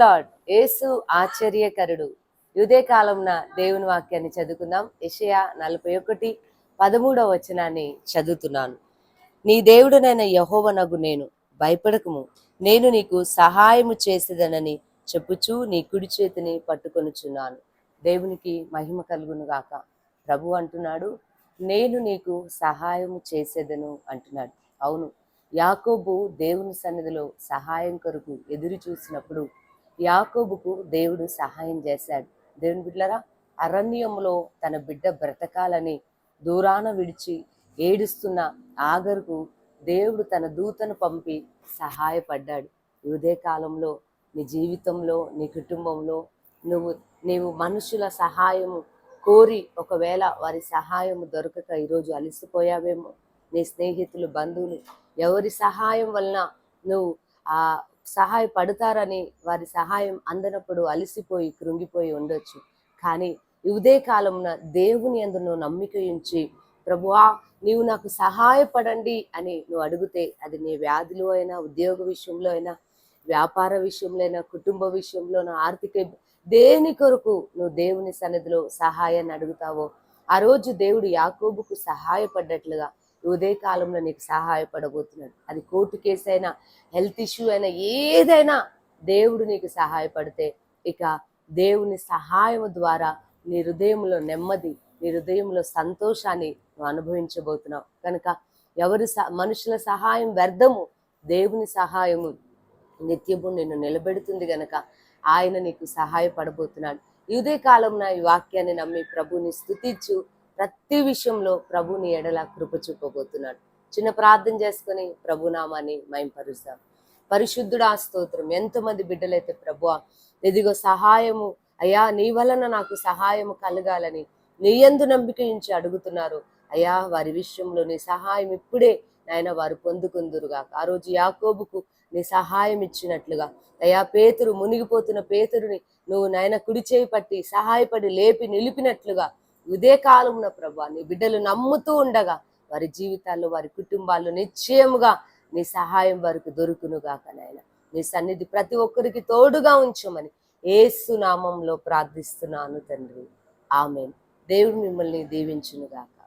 Lord యేసు ఆశ్చర్యకరుడు. యుదే కాలంన దేవుని వాక్యాన్ని చదువుకుందాం. యెషయా నలభై ఒకటి పదమూడవ వచనాన్ని చదువుతున్నాను. నీ దేవుడునైన యహోవనగు నేను భయపడకము. నేను నీకు సహాయము చేసేదనని చెప్పుచూ నీ కుడి చేతిని పట్టుకొనుచున్నాను. దేవునికి మహిమ కలుగును గాక. ప్రభు అంటున్నాడు నేను నీకు సహాయము చేసేదను అంటున్నాడు. అవును యాకోబు దేవుని సన్నిధిలో సహాయం కొరకు ఎదురు చూసినప్పుడు యాకోబుకు దేవుడు సహాయం చేశాడు. దేవుని బిడ్డలరా అరణ్యంలో తన బిడ్డ బ్రతకాలని దూరాన విడిచి ఏడుస్తున్న ఆగరుకు దేవుడు తన దూతను పంపి సహాయపడ్డాడు. ఇదే కాలంలో నీ జీవితంలో నీ కుటుంబంలో నువ్వు నీవు మనుషుల సహాయము కోరి ఒకవేళ వారి సహాయం దొరకక ఈరోజు అలసిపోయావేమో? నీ స్నేహితులు బంధువులు ఎవరి సహాయం వలన నువ్వు ఆ సహాయపడతారని వారి సహాయం అందనప్పుడు అలసిపోయి కృంగిపోయి ఉండొచ్చు. కానీ ఇదే కాలంన దేవుని అందులో నమ్మిక ఉంచి ప్రభువా నీవు నాకు సహాయపడండి అని నువ్వు అడిగితే అది నీ వ్యాధులు అయినా ఉద్యోగ విషయంలో అయినా వ్యాపార విషయంలో అయినా కుటుంబ విషయంలో ఆర్థిక దేని కొరకు నువ్వు దేవుని సన్నిధిలో సహాయాన్ని అడుగుతావో ఆ రోజు దేవుడు యాకోబుకు సహాయపడ్డట్లుగా ఈ ఉదయ కాలంలో నీకు సహాయపడబోతున్నాడు. అది కోర్టు కేసు అయినా హెల్త్ ఇష్యూ అయినా ఏదైనా దేవుడు నీకు సహాయపడితే ఇక దేవుని సహాయం ద్వారా నీ హృదయంలో నెమ్మది నీ హృదయంలో సంతోషాన్ని నువ్వు అనుభవించబోతున్నావు. కనుక ఎవరి మనుషుల సహాయం వ్యర్థము దేవుని సహాయము నిత్యము నిన్ను నిలబెడుతుంది గనక ఆయన నీకు సహాయపడబోతున్నాడు. ఈ ఉదయ కాలంలో ఈ వాక్యాన్ని నమ్మి ప్రభుని స్థుతించు. ప్రతి విషయంలో ప్రభుని ఎడల కృప చూపబోతున్నాడు. చిన్న ప్రార్థన చేసుకుని ప్రభునామాన్ని మైంపరుస్తాం ఆ స్తోత్రం. ఎంతమంది బిడ్డలైతే ప్రభు ఇదిగో సహాయము. అయ్యా నీ వలన నాకు సహాయము కలగాలని నీ యందు నమ్మిక నుంచి అడుగుతున్నారు. అయ్యా వారి విషయంలో నీ సహాయం ఇప్పుడే నాయన వారు పొందుకుందురుగా ఆ రోజు యాకోబుకు నీ సహాయం ఇచ్చినట్లుగా. అయ్యా పేతురు మునిగిపోతున్న పేతురుని నువ్వు నాయన కుడి చేయి పట్టి సహాయపడి లేపి నిలిపినట్లుగా ఇదే కాలంలో ప్రభా నీ బిడ్డలు నమ్ముతూ ఉండగా వారి జీవితాల్లో వారి కుటుంబాల్లో నిశ్చయముగా నీ సహాయం వారికి దొరుకునుగాక నాయన. నీ సన్నిధి ప్రతి ఒక్కరికి తోడుగా ఉంచమని ఏసు నామంలో ప్రార్థిస్తున్నాను తండ్రి. ఆమె దేవుడు మిమ్మల్ని దీవించునుగాక